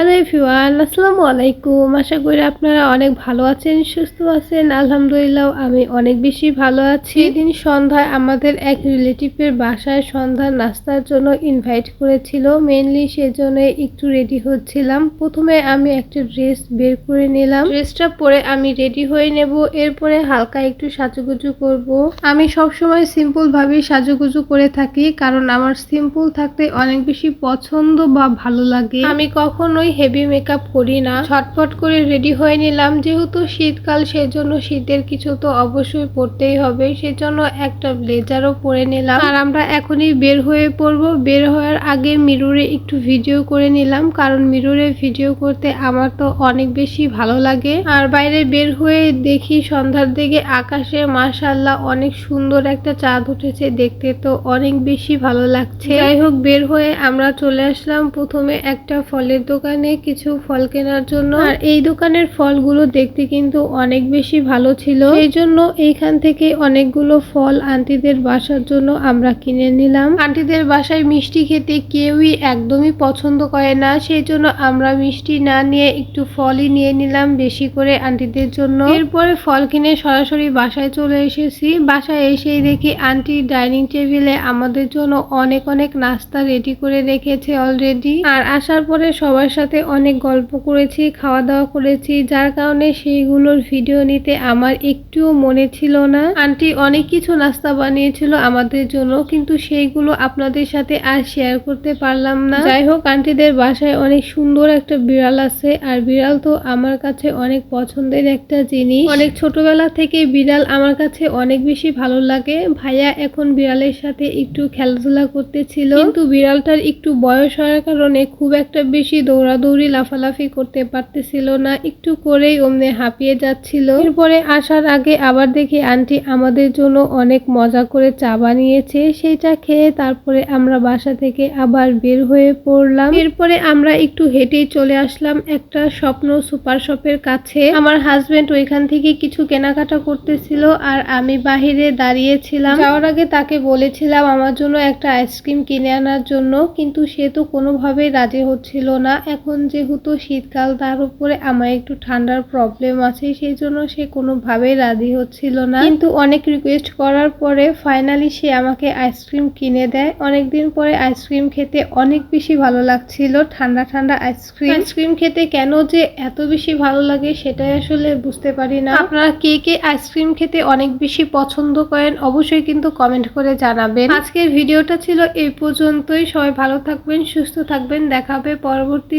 Hello everyone, আসসালামু আলাইকুম। আশা করি আপনারা অনেক ভালো আছেন, সুস্থ আছেন। আলহামদুলিল্লাহ, আমি অনেক বেশি ভালো আছি। এদিন সন্ধ্যায় আমাদের এক রিলেটিভের বাসায় সন্ধ্যার নাস্তার জন্য ইনভাইট করেছিল। মেনলি সেজন্য একটু রেডি হচ্ছিলাম। প্রথমে আমি একটা ড্রেস বের করে নিলাম। ড্রেসটা পরে আমি রেডি হয়ে নেব। এরপরে হালকা একটু সাজুগুজু করব। আমি সবসময় সিম্পল ভাবেই সাজুগুজু করে থাকি, কারণ আমার সিম্পল থাকতে অনেক বেশি পছন্দ বা ভালো লাগে। আমি কখনোই হেভি মেকআপ করি না। ছটফট করে রেডি হয়ে নিলাম। যেহেতু শীতকাল, সেজন্য শীতের কিছু তো অবশ্যই পরতেই হবে। সেজন্য একটা ব্লেজারও পরে নিলাম। আর আমরা এখনই বের হয়ে পড়ব। বের হওয়ার আগে মিররে একটু ভিডিও করে নিলাম। কারণ মিররে ভিডিও করতে আমার তো অনেক বেশি ভালো লাগে। আর বাইরে বের হয়ে দেখি সন্ধ্যার দিকে আকাশে মাশাল্লাহ অনেক সুন্দর একটা চাঁদ উঠেছে। দেখতে তো অনেক বেশি ভালো লাগছে। যাই হোক, বের হয়ে আমরা চলে আসলাম। প্রথমে একটা ফলের দোকানে কিছু ফল কেনার জন্য। আর এই দোকানের ফলগুলো দেখতে কিন্তু অনেক বেশি ভালো ছিল। এই জন্য এইখান থেকে অনেকগুলো ফল আন্টিদের বাসার জন্য আমরা কিনে নিলাম। আন্টিদের বাসায় মিষ্টি খেতে কেউই একদমই পছন্দ করে না। সেই জন্য আমরা মিষ্টি না নিয়ে একটু ফলই নিয়ে নিলাম বেশি করে আন্টিদের জন্য। এরপরে ফল কিনে সরাসরি বাসায় চলে এসেছি। বাসায় এসেই দেখি আন্টি ডাইনিং টেবিলে আমাদের জন্য অনেক অনেক নাস্তা রেডি করে রেখেছে অলরেডি। আর আসার পরে সবার সাথে অনেক গল্প করেছি খাওয়া দাওয়া করেছি, যার কারণে সেইগুলোর ভিডিও নিতে আমার একটুও মনে ছিল না। আন্টি অনেক কিছু নাস্তা বানিয়েছিল আমাদের জন্য, কিন্তু সেইগুলো আপনাদের সাথে আর শেয়ার করতে পারলাম না। যাই হোক, আন্টিদের বাসায় অনেক সুন্দর একটা বিড়াল আছে, আর বিড়াল তো আমার কাছে অনেক পছন্দের একটা জিনিস। অনেক ছোটবেলা থেকে বিড়াল আমার কাছে অনেক বেশি ভালো লাগে। ভাইয়া এখন বিড়ালের সাথে একটু খেলাধুলা করতেছিল, কিন্তু বিড়ালটার একটু বয়স হওয়ার কারণে খুব একটা বেশি দৌড়াদৌড়ি লাফালাফি করতে পারতেছিল না, একটু করেই অমনে হাঁপিয়ে যাচ্ছিল। এরপরে আসার আগে আবার দেখি আন্টি আমাদের জন্য অনেক মজা করে চা বানিয়েছে, সেইটা খেয়ে তারপরে আমরা বাসা থেকে আবার বের হয়ে পড়লাম। এরপরে আমরা একটু হেঁটেই চলে আসলাম একটা স্বপ্ন সুপার শপের কাছে। আমার হাজবেন্ড ওইখান থেকে কিছু কেনাকাটা করতেছিল আর আমি বাহিরে দাঁড়িয়েছিলাম। যাওয়ার আগে তাকে বলেছিলাম আমার জন্য একটা আইসক্রিম কিনে আনার জন্য, কিন্তু সে তো কোনোভাবেই রাজি হচ্ছিল না। এখন যেহেতু শীতকাল, তার উপরে আমার একটু ঠান্ডার প্রবলেম আছে সেই জন্য সে কোনোভাবেই রাজি হচ্ছিল না। কিন্তু অনেক রিকোয়েস্ট করার পরে ফাইনালি সে আমাকে আইসক্রিম কিনে দেয়। অনেকদিন পরে আইসক্রিম খেতে অনেক বেশি ভালো লাগছিল, ঠান্ডা ঠান্ডা আইসক্রিম আইসক্রিম খেতে কেন যে এত বেশি ভালো লাগে সেটাই আসলে বুঝতে পারি না। আপনারা কে কে আইসক্রিম খেতে অনেক বেশি পছন্দ করেন, অবশ্যই কিন্তু কমেন্ট করে জানাবেন। আজকের ভিডিওটা ছিল এই পর্যন্তই। সবাই ভালো থাকবেন, সুস্থ থাকবেন। দেখা হবে পরবর্তী